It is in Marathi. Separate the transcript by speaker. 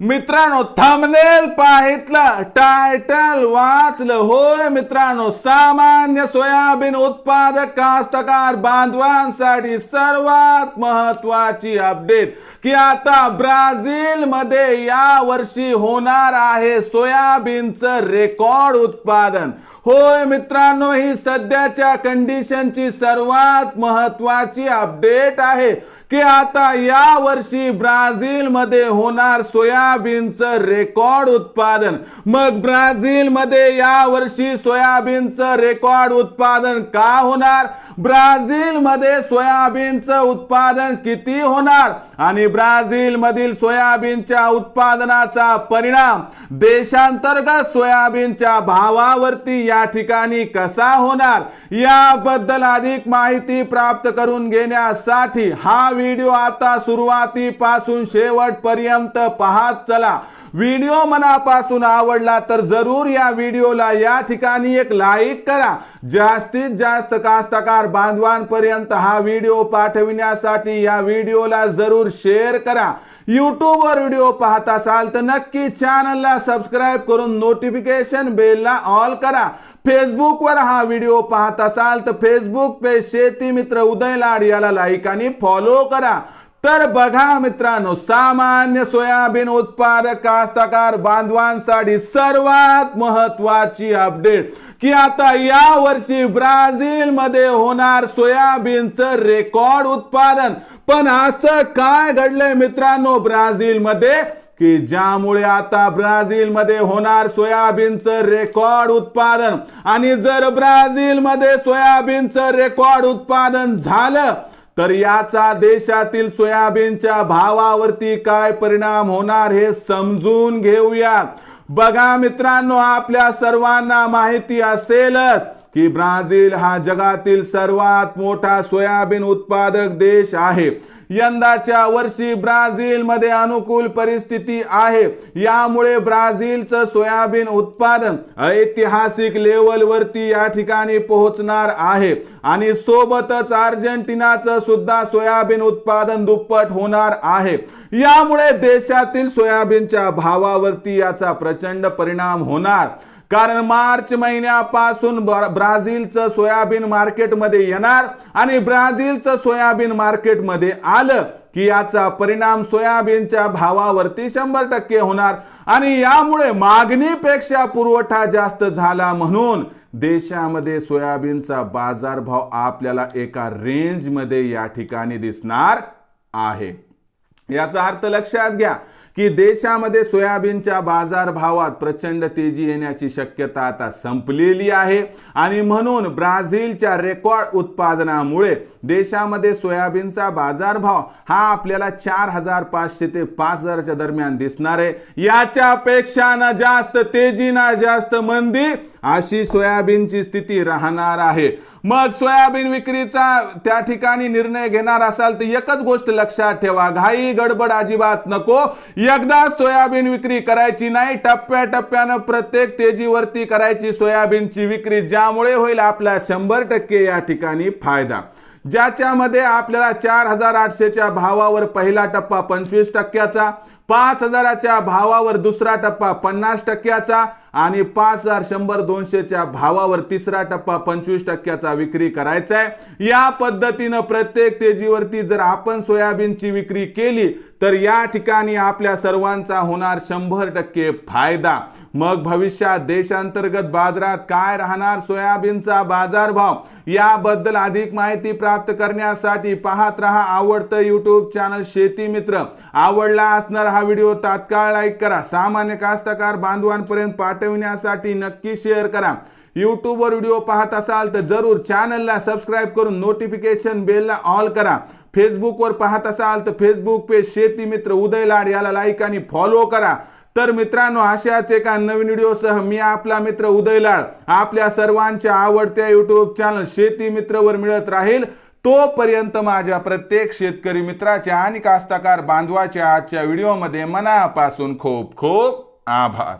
Speaker 1: मित्रांनो थंबनेल पाहितलं टायटल वाचलं. होय मित्रांनो सामान्य सोयाबीन उत्पादक कास्तकार बांधवांसाठी सर्वात महत्वाची अपडेट की आता ब्राझील मध्ये या वर्षी होणार आहे सोयाबीनचं रेकॉर्ड उत्पादन. होय मित्रांनो ही सध्याच्या कंडिशनची सर्वात महत्वाची अपडेट आहे. की आता या वर्षी ब्राझील मध्ये होणार सोयाबीनचं रेकॉर्ड उत्पादन. मग ब्राझील मध्ये या वर्षी सोयाबीनचं रेकॉर्ड उत्पादन का होणार? ब्राझील मध्ये सोयाबीनचं उत्पादन किती होणार? आणि ब्राझील मधील सोयाबीनच्या उत्पादनाचा परिणाम देशांतर्गत सोयाबीनच्या भावावरती या ठिकाणी कसा होणार? याबद्दल अधिक माहिती प्राप्त करून घेण्यासाठी हा व्हिडिओ आता सुरुवातीपासून शेवटपर्यंत पाहत चला व्हिडिओ मनापासून आवडला तर जरूर या व्हिडिओला या ठिकाणी एक लाईक करा. जास्तीत जास्त कास्तकार बांधवांपर्यंत हा व्हिडिओ पाठविण्यासाठी या व्हिडिओला जरूर शेअर करा. यूट्यूबवर व्हिडिओ पाहत असाल तर नक्की चॅनलला सबस्क्राईब करून नोटिफिकेशन बेलला ऑल करा. फेसबुकवर हा व्हिडिओ पाहत असाल तर फेसबुक पेज शेती मित्र उदय लाड याला लाईक आणि फॉलो करा. तर बघा मित्रांनो सामान्य सोयाबीन उत्पादक कास्तकार बांधवांसाठी सर्वात महत्वाची अपडेट की आता या वर्षी ब्राझील मध्ये होणार सोयाबीनचं रेकॉर्ड उत्पादन. पण असं काय घडलंय मित्रांनो ब्राझील मध्ये की ज्यामुळे आता ब्राझील मध्ये होणार सोयाबीनचं रेकॉर्ड उत्पादन. आणि जर ब्राझील मध्ये सोयाबीनचं रेकॉर्ड उत्पादन झालं तर याचा देशातील सोयाबीनच्या भावावरती काय परिणाम होणार हे समजून घेऊया बघा मित्रांनो आपल्या सर्वांना माहिती असेलच की ब्राझील हा जगातील सर्वात मोठा सोयाबीन उत्पादक देश आहे. यंदाच्या वर्षी ब्राझीलमध्ये अनुकूल परिस्थिती आहे. यामुळे ब्राझीलचं सोयाबीन उत्पादन ऐतिहासिक लेवलवरती या ठिकाणी पोहोचणार आहे. आणि सोबतच अर्जेंटिनाचं सुद्धा सोयाबीन उत्पादन दुप्पट होणार आहे. यामुळे देशातील सोयाबीनच्या भावावरती याचा प्रचंड परिणाम होणार. कारण मार्च महिन्यापासून ब्रा- ब्राझीलचं सोयाबीन मार्केटमध्ये येणार आणि ब्राझीलचं सोयाबीन मार्केटमध्ये आलं की याचा परिणाम सोयाबीनच्या भावावरती शंभर टक्के होणार आणि यामुळे मागणीपेक्षा पुरवठा जास्त झाला म्हणून देशामध्ये सोयाबीनचा बाजारभाव आपल्याला एका रेंजमध्ये या ठिकाणी दिसणार आहे. याचा अर्थ लक्षात घ्या की देशामध्ये सोयाबीनच्या बाजारभावात प्रचंड तेजी येण्याची शक्यता आता संपलेली आहे. आणि म्हणून ब्राझीलच्या रेकॉर्ड उत्पादनामुळे देशामध्ये सोयाबीनचा बाजारभाव हा आपल्याला चार हजार पाचशे ते पाच हजारच्या दरम्यान दिसणार आहे. याच्यापेक्षा ना जास्त तेजी ना जास्त मंदी अशी सोयाबीनची स्थिती राहणार आहे. मग सोयाबीन विक्रीचा त्या ठिकाणी निर्णय घेणार असाल तर एकच गोष्ट लक्षात ठेवा घाई गडबड अजिबात नको. एकदा सोयाबीन विक्री करायची नाही टप्प्याटप्प्यानं प्रत्येक तेजीवरती करायची सोयाबीनची विक्री ज्यामुळे होईल आपला शंभर टक्के या ठिकाणी फायदा. ज्याच्यामध्ये आपल्याला चार हजार आठशेच्या भावावर पहिला टप्पा पंचवीस टक्क्याचा पाच हजाराच्या भावावर दुसरा टप्पा पन्नास टक्क्याचा आणि पाच हजार शंभर दोनशेच्या भावावर तिसरा टप्पा पंचवीस टक्क्याचा विक्री करायचा आहे या पद्धतीनं प्रत्येक तेजीवरती जर आपण सोयाबीनची विक्री केली तर या ठिकाणी आपल्या सर्वांचा होणार शंभर टक्के फायदा. मग भविष्यात देशांतर्गत बाजारात काय राहणार सोयाबीनचा बाजारभाव? याबद्दल अधिक माहिती प्राप्त करण्यासाठी पाहत रहा आवडतं युट्यूब चॅनल शेती मित्र. आवडला असणार हा व्हिडिओ तात्काळ लाईक करा. सामान्य कास्तकार बांधवांपर्यंत पाठ पाठविण्यासाठी नक्की शेअर करा. यूट्यूबवर व्हिडिओ पाहत असाल तर जरूर चॅनलला सबस्क्राईब करून नोटिफिकेशन बेलला ऑल करा. फेसबुकवर पाहत असाल तर फेसबुक पेज शेती मित्र उदय लाड याला लाईक आणि फॉलो करा. तर मित्रांनो अशाच एका नवीन व्हिडिओसह मी आपला मित्र उदय लाड आपल्या सर्वांच्या आवडत्या यूट्यूब चॅनल शेती मित्रवर मिळत राहील. तोपर्यंत माझ्या प्रत्येक शेतकरी मित्राच्या आणि कास्तकार बांधवाच्या आजच्या व्हिडिओमध्ये मनापासून खूप खूप आभार.